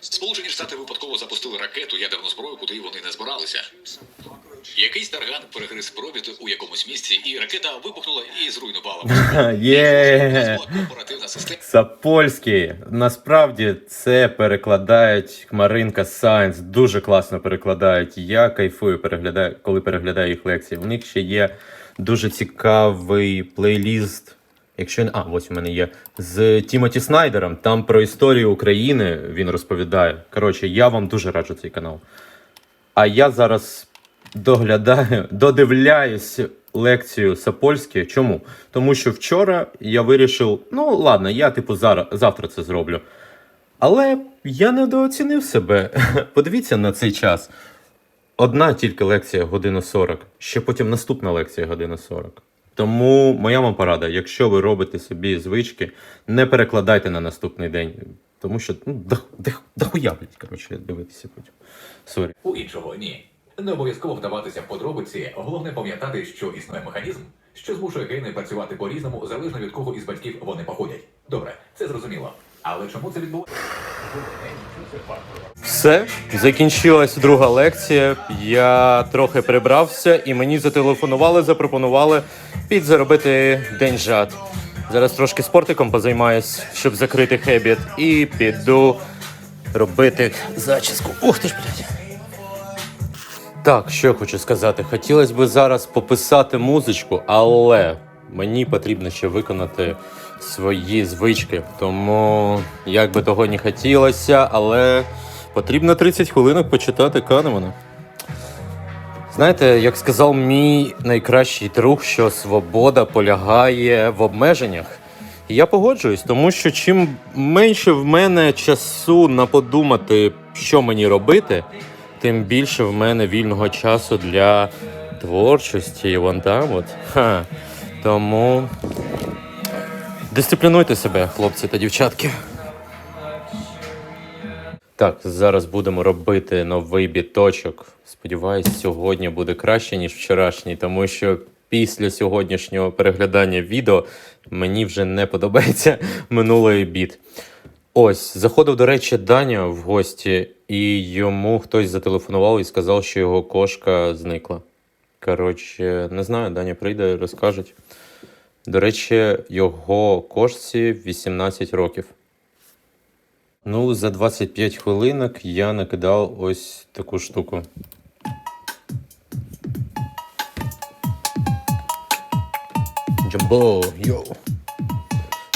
Сполучені Штати випадково запустили ракету ядерну зброю, куди вони не збиралися. Якийсь тарган перегриз провід у якомусь місці, і ракета вибухнула і зруйнувала. Є. Сапольський. Насправді це перекладають Хмаринка Сайнс. Дуже класно перекладають. Я кайфую, переглядаю, коли переглядаю їх лекції. У них ще є дуже цікавий плейліст. Якщо не. А, ось у мене є. З Тімоті Снайдером. Там про історію України він розповідає. Коротше, я вам дуже раджу цей канал. А я зараз доглядаю, додивляюсь лекцію Сапольське. Чому? Тому що вчора я вирішив, ну ладно, я типу зараз, завтра це зроблю. Але я недооцінив себе. Подивіться на цей час. Одна тільки лекція година 40, ще потім наступна лекція година 40. Тому моя вам порада, якщо ви робите собі звички, не перекладайте на наступний день. Тому що ну, дох- дох- дохуя, блядь, коротше, дивитися потім. Сорі. У іншого ні. Не обов'язково вдаватися в подробиці, головне пам'ятати, що існує механізм, що змушує гени працювати по-різному, залежно від кого із батьків вони походять. Добре, це зрозуміло. Але чому це відбувається? Все, закінчилась друга лекція. Я трохи прибрався, і мені зателефонували, запропонували підзаробити деньжат. Зараз трошки спортиком позаймаюсь, щоб закрити хебіт, і піду робити зачіску. Ух ти ж, блядь. Так, що я хочу сказати. Хотілося б зараз пописати музичку, але мені потрібно ще виконати свої звички. Тому як би того не хотілося, але потрібно 30 хвилинок почитати Канемана. Знаєте, як сказав мій найкращий друг, що свобода полягає в обмеженнях. І я погоджуюсь, тому що чим менше в мене часу на подумати, що мені робити, тим більше в мене вільного часу для творчості і вон там от. Ха. Тому дисциплінуйте себе, хлопці та дівчатки. Так, зараз будемо робити новий біточок. Сподіваюсь, сьогодні буде краще, ніж вчорашній, тому що після сьогоднішнього переглядання відео мені вже не подобається минулий біт. Ось, заходив, до речі, Даня в гості, і йому хтось зателефонував і сказав, що його кошка зникла. Коротше, не знаю, Даня прийде, розкажуть. До речі, його кошці 18 років. Ну, за 25 хвилинок я накидав ось таку штуку. Джамбо, йоу.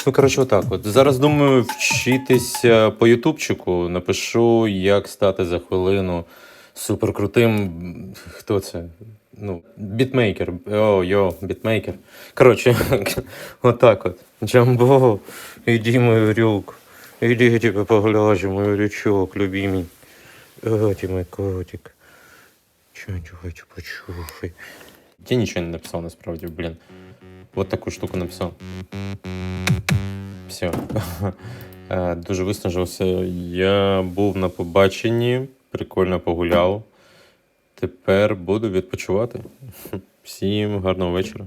Ну, коротше, отак. От. Зараз думаю вчитися по ютубчику. Напишу, як стати за хвилину суперкрутим. Хто це? Ну, бітмейкер. О, йо, бітмейкер. Коротше, отак от. Джамбо, іди мою рюк. Иди, я тебя поглажу, мой рючок, любимый. О, ты мой котик. Чё, хочу почухай. Я ничего не написал, насправді, блін. Вот таку штуку написав. Все. Е, Дуже виснажився. Я був на побаченні, прикольно погуляв. Тепер буду відпочивати. Всім гарного вечора.